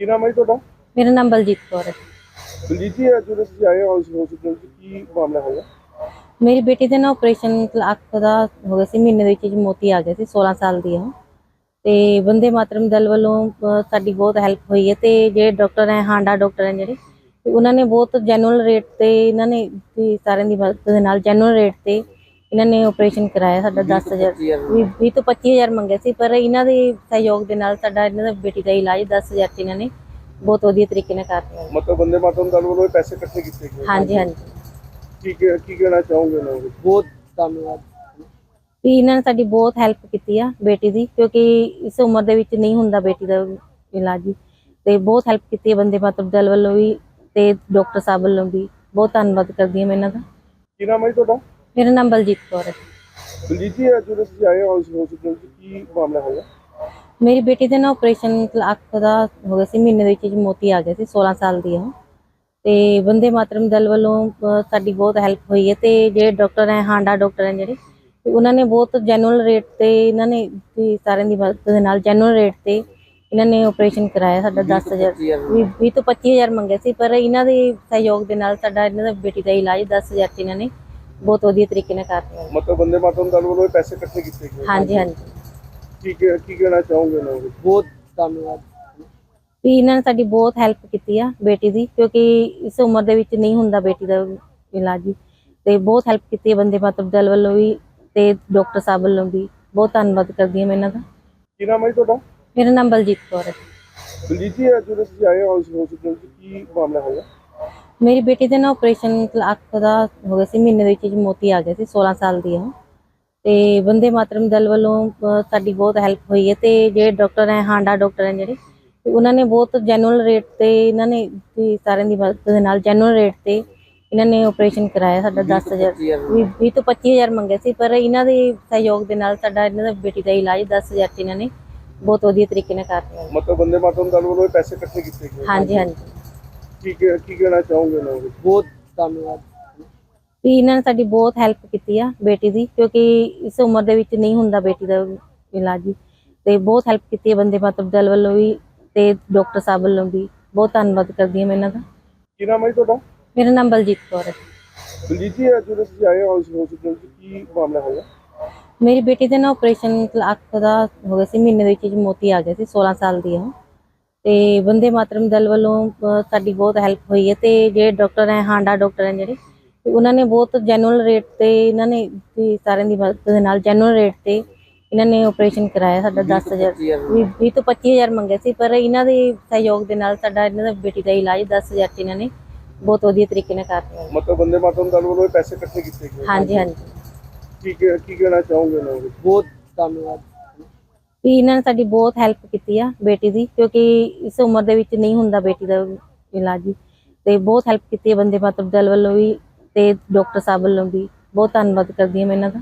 ਕੀ ਨਾਮ ਹੈ ਜੀ ਤੁਹਾਡਾ? ਮੇਰਾ ਨਾਮ ਬਲਜੀਤ ਕੌਰ ਹੈ। ਬਲਜੀਤ ਜੀ ਅੱਜ ਤੁਸੀਂ ਆਏ ਹੋ ਹਸਪੀਟਲ 'ਚ ਕੀ ਮਾਮਲਾ ਹੋਇਆ? ਮੇਰੀ ਬੇਟੀ ਦੇ ਨਾ ਆਪਰੇਸ਼ਨ ਅੱਖ ਦਾ ਹੋ ਗਿਆ ਸੀ ਮਹੀਨੇ ਦੇ ਵਿੱਚ ਜੀ ਮੋਤੀ ਆ ਗਿਆ ਸੀ 16 ਸਾਲ ਦੀ ਆ ਤੇ ਬੰਦੇ ਮਾਤਰਮ ਦਲ ਵੱਲੋਂ ਸਾਡੀ ਬਹੁਤ ਹੈਲਪ ਹੋਈ ਹੈ ਤੇ ਜਿਹੜੇ ਡਾਕਟਰ ਹੈ ਹਾਂਡਾ ਡਾਕਟਰ ਹੈ ਜਿਹੜੇ ਉਹਨਾਂ ਨੇ ਬਹੁਤ ਜੈਨੂਅਲ ਰੇਟ ਤੇ ਇਹਨਾਂ ਨੇ ਸਾਰਿਆਂ ਦੀ ਮਦਦ ਦੇ ਨਾਲ ਜੈਨੂਅਲ ਰੇਟ ਤੇ ਇਹਨਾਂ ਨੇ ਆਪਰੇਸ਼ਨ ਕਰਾਇਆ ਸਾਡਾ 10000 ਵੀਹ ਵੀਹ ਤੋਂ 25000 ਮੰਗੇ ਸੀ ਪਰ ਇਹਨਾਂ ਦੇ ਸਹਿਯੋਗ ਦੇ ਨਾਲ ਸਾਡਾ ਇਹਨਾਂ ਦੀ ਬੇਟੀ ਦਾ ਇਲਾਜ 10000 ਚ ਇਹਨਾਂ ਨੇ ਬਹੁਤ ਵਧੀਆ ਤਰੀਕੇ ਨਾਲ ਕਰ ਦਿੱਤਾ ਮਤਲਬ ਬੰਦੇ ਮਾਤਰਮ ਦਲ ਵੱਲੋਂ ਪੈਸੇ ਇਕੱਠੇ ਕੀਤੇ ਗਏ। ਹਾਂਜੀ ਹਾਂਜੀ। ਕੀ ਕੀ- ਕੀ ਕਹਿਣਾ ਚਾਹੋਗੇ ਉਹਨਾਂ ਨੂੰ? ਬਹੁਤ ਧੰਨਵਾਦ। ਵੀ ਇਹਨਾਂ ਨੇ ਸਾਡੀ ਬਹੁਤ ਹੈਲਪ ਕੀਤੀ ਆ ਬੇਟੀ ਦੀ ਕਿਉਂਕਿ ਇਸ ਉਮਰ ਦੇ ਵਿੱਚ ਨਹੀਂ ਹੁੰਦਾ ਬੇਟੀ ਦਾ ਇਲਾਜ। ਤੇ ਬਹੁਤ ਹੈਲਪ ਕੀਤੀ ਹੈ ਬੰਦੇ ਮਾਤਰਮ ਦਲ ਵੱਲੋਂ ਵੀ ਤੇ ਡਾਕਟਰ ਸਾਹਿਬ ਵੱਲੋਂ ਵੀ। ਬਹੁਤ ਧੰਨਵਾਦ ਕਰਦੀ ਹਾਂ ਮੈਂ ਇਹਨਾਂ ਦਾ। ਕੀ ਨਾਮ ਹੈ ਤੁਹਾਡਾ? ਮੇਰਾ ਨਾਮ ਬਲਜੀਤ ਕੌਰ ਹੈ। ਬਲਜੀਤ ਜੀ ਅੱਜ ਜਦੋਂ ਤੁਸੀਂ ਆਏ ਹੋ ਇਸ ਹਸਪੀਟਲ 'ਚ ਕੀ ਮਾਮਲਾ ਹੋਇਆ? ਮੇਰੀ ਬੇਟੀ ਦੇ ਨਾ ਆਪਰੇਸ਼ਨ ਅੱਖ ਦਾ ਹੋ ਗਿਆ ਸੀ ਮਹੀਨੇ ਦੇ ਵਿੱਚ ਜੀ ਮੋਤੀ ਆ ਗਿਆ ਸੀ 16 ਸਾਲ ਦੀ ਆ ਤੇ ਬੰਦੇ ਮਾਤਰਮ ਦਲ ਵੱਲੋਂ ਅਹ, ਸਾਡੀ ਬਹੁਤ ਹੈਲਪ ਹੋਈ ਹੈ ਤੇ ਜਿਹੜੇ ਡਾਕਟਰ ਹੈ ਹਾਂਡਾ ਡਾਕਟਰ ਹੈ ਜਿਹੜੇ ਤੇ ਉਹਨਾਂ ਨੇ ਬਹੁਤ ਜੈਨੂਅਲ ਰੇਟ ਤੇ ਇਹਨਾਂ ਨੇ ਵੀ ਸਾਰਿਆਂ ਦੀ ਮਦਦ ਦੇ ਨਾਲ ਜੈਨੂਅਲ ਰੇਟ ਤੇ ਇਹਨਾਂ ਨੇ ਆਪਰੇਸ਼ਨ ਕਰਾਇਆ ਸਾਡਾ 10000 ਵੀਹ ਵੀਹ ਤੋਂ 25000 ਮੰਗੇ ਸੀ ਪਰ ਇਹਨਾਂ ਦੇ ਸਹਿਯੋਗ ਦੇ ਨਾਲ ਸਾਡਾ ਇਹਨਾਂ ਦੀ ਬੇਟੀ ਦਾ ਇਲਾਜ 10000 ਚ ਇਹਨਾਂ ਨੇ ਬਹੁਤ ਵਧੀਆ ਤਰੀਕੇ ਨਾਲ ਕਰ ਦਿੱਤਾ ਮਤਲਬ ਬੰਦੇ ਮਾਤਰਮ ਦਲ ਵੱਲੋਂ ਇਹ ਪੈਸੇ ਇਕੱਠੇ ਕੀਤੇ ਗਏ। ਹਾਂਜੀ ਹਾਂਜੀ। ਕੀ ਕੀ- ਕੀ ਕਹਿਣਾ ਚਾਹੋਗੇ ਉਹਨਾਂ ਨੂੰ? ਬਹੁਤ ਧੰਨਵਾਦ। ਵੀ ਇਹਨਾਂ ਨੇ ਸਾਡੀ ਬਹੁਤ ਹੈਲਪ ਕੀਤੀ ਆ ਬੇਟੀ ਦੀ ਕਿਉਂਕਿ ਇਸ ਉਮਰ ਦੇ ਵਿੱਚ ਨਹੀਂ ਹੁੰਦਾ ਬੇਟੀ ਦਾ ਇਲਾਜ ਜੀ। ਤੇ ਬਹੁਤ ਹੈਲਪ ਕੀਤੀ ਹੈ ਬੰਦੇ ਮਾਤਰਮ ਦਲ ਵੱਲੋਂ ਵੀ ਤੇ ਡਾਕਟਰ ਸਾਹਿਬ ਵੱਲੋਂ ਵੀ। ਬਹੁਤ ਧੰਨਵਾਦ ਕਰਦੀ ਹਾਂ ਮੈਂ ਇਹਨਾਂ ਦਾ। ਕੀ ਨਾਮ ਹੈ ਜੀ ਤੁਹਾਡਾ? ਮੇਰਾ ਨਾਮ ਬਲਜੀਤ ਕੌਰ ਹੈ। ਬਲਜੀਤ ਜੀ ਅੱਜ ਜਦੋਂ ਤੁਸੀਂ ਆਏ ਹੋ ਹਸਪੀਟਲ 'ਚ ਕੀ ਮਾਮਲਾ ਹੋਇਆ? ਮੇਰੀ ਬੇਟੀ ਦੇ ਨਾ ਆਪਰੇਸ਼ਨ ਅੱਖ ਦਾ ਹੋ ਗਿਆ ਸੀ ਮਹੀਨੇ ਦੇ ਵਿੱਚ ਜੀ ਮੋਤੀ ਆ ਗਿਆ ਸੀ 16 ਸਾਲ ਦੀ ਆ ਤੇ ਬੰਦੇ ਮਾਤਰਮ ਦਲ ਵੱਲੋਂ ਸਾਡੀ ਬਹੁਤ ਹੈਲਪ ਹੋਈ ਹੈ ਤੇ ਜਿਹੜੇ ਡਾਕਟਰ ਹੈ ਹਾਂਡਾ ਡਾਕਟਰ ਹੈ ਜਿਹੜੇ ਉਹਨਾਂ ਨੇ ਬਹੁਤ ਜੈਨੂਅਲ ਰੇਟ ਤੇ ਇਹਨਾਂ ਨੇ ਸਾਰਿਆਂ ਦੀ ਮਦਦ ਦੇ ਨਾਲ ਜੈਨੂਅਲ ਰੇਟ ਤੇ ਇਹਨਾਂ ਨੇ ਆਪਰੇਸ਼ਨ ਕਰਾਇਆ ਸਾਡਾ 10000 ਵੀਹ ਵੀਹ ਤੋਂ 25000 ਮੰਗੇ ਸੀ ਪਰ ਇਹਨਾਂ ਦੇ ਸਹਿਯੋਗ ਦੇ ਨਾਲ ਸਾਡਾ ਇਹਨਾਂ ਦੀ ਬੇਟੀ ਦਾ ਇਲਾਜ 10000 ਚ ਇਹਨਾਂ ਨੇ ਬਹੁਤ ਵਧੀਆ ਤਰੀਕੇ ਨਾਲ ਕਰ ਦਿੱਤਾ ਮਤਲਬ ਬੰਦੇ ਮਾਤਰਮ ਦਲ ਵੱਲੋਂ ਪੈਸੇ ਇਕੱਠੇ ਕੀਤੇ ਗਏ। ਹਾਂਜੀ ਹਾਂਜੀ। ਕੀ ਕੀ- ਕੀ ਕਹਿਣਾ ਚਾਹੋਗੇ ਨੂੰ ਬਹੁਤ ਧੰਨਵਾਦ। ਵੀ ਇਹਨਾਂ ਨੇ ਸਾਡੀ ਬਹੁਤ ਹੈਲਪ ਕੀਤੀ ਆ ਬੇਟੀ ਦੀ ਕਿਉਂਕਿ ਇਸ ਉਮਰ ਦੇ ਵਿੱਚ ਨਹੀਂ ਹੁੰਦਾ ਬੇਟੀ ਦਾ ਇਲਾਜ ਤੇ ਬਹੁਤ ਹੈਲਪ ਕੀਤੀ ਹੈ ਬੰਦੇ ਮਾਤਰਮ ਦਲ ਵੱਲੋਂ ਵੀ ਤੇ ਡਾਕਟਰ ਸਾਹਿਬ ਵੱਲੋਂ ਵੀ। ਬਹੁਤ ਧੰਨਵਾਦ ਕਰਦੀ ਹਾਂ ਮੈਂ ਇਹਨਾਂ ਦਾ। ਕੀ ਨਾਮ ਹੈ ਜੀ ਤੁਹਾਡਾ? ਮੇਰਾ ਨਾਮ ਬਲਜੀਤ ਕੌਰ ਹੈ। ਬਲਜੀਤ ਜੀ ਅੱਜ ਜਦੋਂ ਤੁਸੀਂ ਆਏ ਹੋ ਹਸਪੀਟਲ 'ਚ ਕੀ ਮਾਮਲਾ ਹੋਇਆ? ਮੇਰੀ ਬੇਟੀ ਦੇ ਨਾ ਆਪਰੇਸ਼ਨ ਅੱਖ ਦਾ ਹੋ ਗਿਆ ਸੀ ਮਹੀਨੇ ਦੇ ਵਿੱਚ ਜੀ ਮੋਤੀ ਆ ਗਿਆ ਸੀ 16 ਸਾਲ ਦੀ ਆ ਤੇ ਬੰਦੇ ਮਾਤਰਮ ਦਲ ਵੱਲੋਂ ਸਾਡੀ ਬਹੁਤ ਹੈਲਪ ਹੋਈ ਹੈ ਤੇ ਜਿਹੜੇ ਡਾਕਟਰ ਹੈ ਹਾਂਡਾ ਡਾਕਟਰ ਹੈ ਜਿਹੜੇ ਤੇ ਉਹਨਾਂ ਨੇ ਬਹੁਤ ਜੈਨੂਅਲ ਰੇਟ ਤੇ ਇਹਨਾਂ ਨੇ ਵੀ ਸਾਰਿਆਂ ਦੀ ਮਦਦ ਦੇ ਨਾਲ ਜੈਨੂਅਲ ਰੇਟ ਤੇ ਇਹਨਾਂ ਨੇ ਆਪਰੇਸ਼ਨ ਕਰਾਇਆ ਸਾਡਾ 10000 ਵੀਹ ਵੀਹ ਤੋਂ 25000 ਮੰਗੇ ਸੀ ਪਰ ਇਹਨਾਂ ਦੇ ਸਹਿਯੋਗ ਦੇ ਨਾਲ ਸਾਡਾ ਇਹਨਾਂ ਦੀ ਬੇਟੀ ਦਾ ਇਲਾਜ 10000 ਚ ਇਹਨਾਂ ਨੇ ਬਹੁਤ ਵਧੀਆ ਤਰੀਕੇ ਨਾਲ ਕਰ ਦਿੱਤਾ ਮਤਲਬ ਬੰਦੇ ਮਾਤਰਮ ਦਲ ਵੱਲੋਂ ਪੈਸੇ ਇਕੱਠੇ ਕੀਤੇ ਗਏ। ਹਾਂਜੀ ਹਾਂਜੀ। ਕੀ ਕੀ- ਕੀ ਕਹਿਣਾ ਚਾਹੋਗੇ ਬਹੁਤ ਧੰਨਵਾਦ। ਵੀ ਇਹਨਾਂ ਨੇ ਸਾਡੀ ਬਹੁਤ ਹੈਲਪ ਕੀਤੀ ਆ ਬੇਟੀ ਦੀ, ਕਿਉਂਕਿ ਇਸ ਉਮਰ ਦੇ ਵਿੱਚ ਨਹੀਂ ਹੁੰਦਾ ਬੇਟੀ ਦਾ ਇਲਾਜ ਜੀ। ਤੇ ਬਹੁਤ ਹੈਲਪ ਕੀਤੀ ਹੈ ਬੰਦੇ ਮਾਤਰਮ ਦਲ ਵੱਲੋਂ ਵੀ ਤੇ ਡਾਕਟਰ ਸਾਹਿਬ ਵੱਲੋਂ ਵੀ। ਬਹੁਤ ਧੰਨਵਾਦ ਕਰਦੀ ਹਾਂ ਮੈਂ ਇਹਨਾਂ ਦਾ।